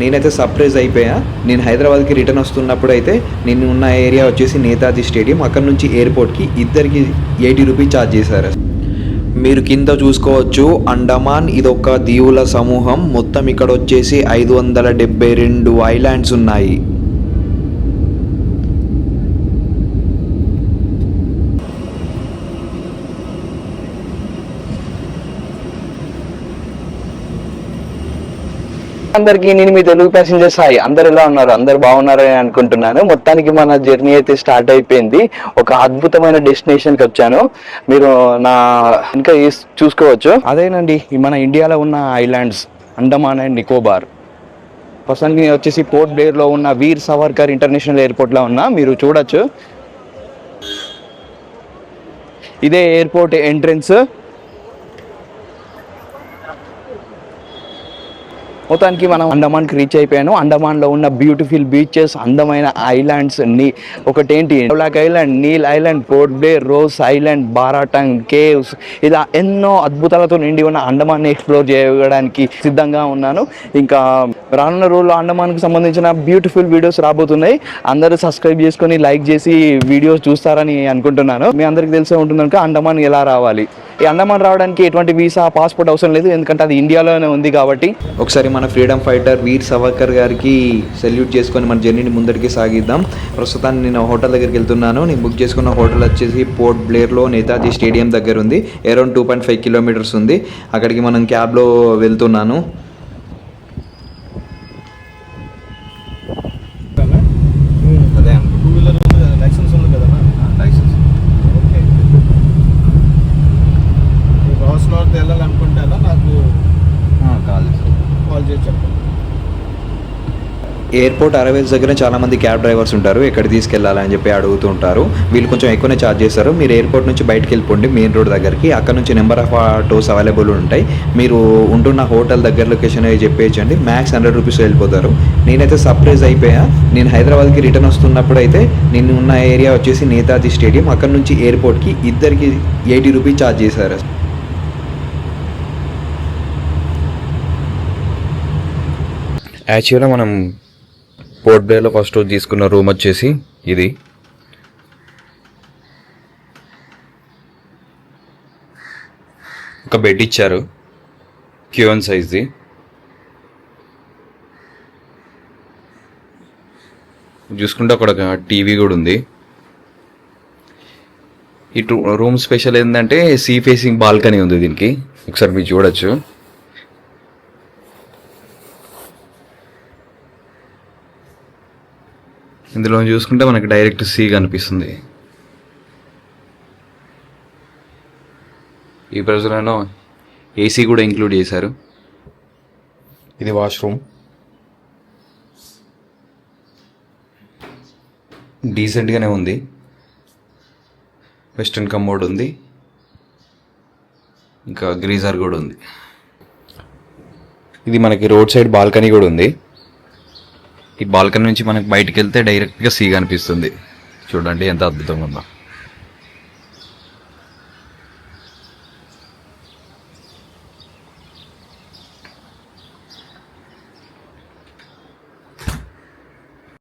నేనైతే సర్ప్రైజ్ అయిపోయా. నేను హైదరాబాద్కి రిటర్న్ వస్తున్నప్పుడు అయితే నేను ఉన్న ఏరియా వచ్చేసి నేతాజీ స్టేడియం. అక్కడ నుంచి ఎయిర్పోర్ట్కి ఇద్దరికి ఎయిటీ రూపీస్ ఛార్జ్ చేశారు. మీరు కింద చూసుకోవచ్చు అండమాన్ ఇదొక దీవుల సమూహం. మొత్తం ఇక్కడ వచ్చేసి ఐదు వందల డెబ్బై రెండు ఐలాండ్స్ ఉన్నాయి. అందరికి నేను మీ తెలుగు ప్యాసింజర్ సాయి. అందరు ఎలా ఉన్నారు? అందరు బాగున్నారని అనుకుంటున్నాను. మొత్తానికి మన జర్నీ అయితే స్టార్ట్ అయిపోయింది. ఒక అద్భుతమైన డెస్టినేషన్కి వచ్చాను. మీరు నా ఇంకా చూసుకోవచ్చు. అదేనండి మన ఇండియాలో ఉన్న ఐలాండ్స్ అండమాన్ అండ్ నికోబార్. ప్రస్తుతానికి నేను వచ్చేసి పోర్ట్ బ్లేర్లో ఉన్న వీర్ సవర్కర్ ఇంటర్నేషనల్ ఎయిర్పోర్ట్లో ఉన్నా. మీరు చూడొచ్చు. ఇదే ఎయిర్పోర్ట్ ఎంట్రన్స్ మొత్తానికి మనం అండమాన్కి రీచ్ అయిపోయాను. అండమాన్లో ఉన్న బ్యూటిఫుల్ బీచెస్ అందమైన ఐలాండ్స్ నీ ఒకటేంటి? Black island Neil island port Blair Rose island Baratang caves ఇలా ఎన్నో అద్భుతాలతో నిండి ఉన్న అండమాన్ని ఎక్స్ప్లోర్ చేయడానికి సిద్ధంగా ఉన్నాను. ఇంకా రానున్న రోజుల్లో అండమాన్కి సంబంధించిన బ్యూటిఫుల్ వీడియోస్ రాబోతున్నాయి. అందరూ సబ్స్క్రైబ్ చేసుకొని లైక్ చేసి వీడియోస్ చూస్తారని అనుకుంటున్నాను. మీ అందరికీ తెలిసే ఉంటుంది అండమాన్ ఎలా రావాలి? అండమాన్ రావడానికి ఎటువంటి వీసా పాస్పోర్ట్ అవసరం లేదు ఎందుకంటే అది ఇండియాలోనే ఉంది కాబట్టి. ఒకసారి మన ఫ్రీడమ్ ఫైటర్ వీర్ సవర్కర్ గారికి సెల్యూట్ చేసుకొని మన జర్నీని ముందరికి సాగిద్దాం. ప్రస్తుతాన్ని నేను హోటల్ దగ్గరికి వెళ్తున్నాను. నేను బుక్ చేసుకున్న హోటల్ వచ్చేసి పోర్ట్ బ్లేర్లో నేతాజీ స్టేడియం దగ్గర ఉంది around two point five kilometres ఉంది. అక్కడికి మనం క్యాబ్లో వెళ్తున్నాను. ఎయిర్పోర్ట్ అరైవల్స్ దగ్గర చాలామంది క్యాబ్ డ్రైవర్స్ ఉంటారు. ఎక్కడ తీసుకెళ్ళాలని చెప్పి అడుగుతూ ఉంటారు. వీళ్ళు కొంచెం ఎక్కువనే ఛార్జ్ చేస్తారు. మీరు ఎయిర్పోర్ట్ నుంచి బయటకు వెళ్ళిపోండి మెయిన్ రోడ్ దగ్గరికి. అక్కడ నుంచి నెంబర్ ఆఫ్ ఆటోస్ అవైలబుల్ ఉంటాయి. మీరు ఉంటున్న హోటల్ దగ్గర లొకేషన్ అవి చెప్పేయచ్చండి. మ్యాక్స్ హండ్రెడ్ రూపీస్ వెళ్ళిపోతారు. నేనైతే సర్ప్రైజ్ అయిపోయా. నేను హైదరాబాద్కి రిటర్న్ వస్తున్నప్పుడు అయితే నేను ఉన్న ఏరియా వచ్చేసి నేతాజీ స్టేడియం. అక్కడ నుంచి ఎయిర్పోర్ట్కి ఇద్దరికి ఎయిటీ రూపీస్ ఛార్జ్ చేశారు. యాక్చువల్గా మనం పోర్ట్ బేలో ఫస్ట్ రోజు తీసుకున్న రూమ్ వచ్చేసి ఇది. ఒక బెడ్ ఇచ్చారు. క్యూఎన్ సైజ్ది చూసుకుంటే అక్కడ ఒక టీవీ కూడా ఉంది. ఈ రూమ్ స్పెషల్ ఏంటంటే సీ ఫేసింగ్ బాల్కనీ ఉంది దీనికి. ఒకసారి మీరు చూడొచ్చు. ఇందులో చూసుకుంటే మనకి డైరెక్ట్ సీ కనిపిస్తుంది. ఈ ప్రజలను ఏసీ కూడా ఇంక్లూడ్ చేశారు. ఇది వాష్రూమ్. డీసెంట్గానే ఉంది. వెస్ట్రన్ కమోడ్ ఉంది. ఇంకా గ్రీజర్ కూడా ఉంది. ఇది మనకి రోడ్ సైడ్ బాల్కనీ కూడా ఉంది. ఈ బాల్కనీ నుంచి మనకి బయటకు వెళ్తే డైరెక్ట్గా సీ కనిపిస్తుంది చూడండి ఎంత అద్భుతంగా ఉందో.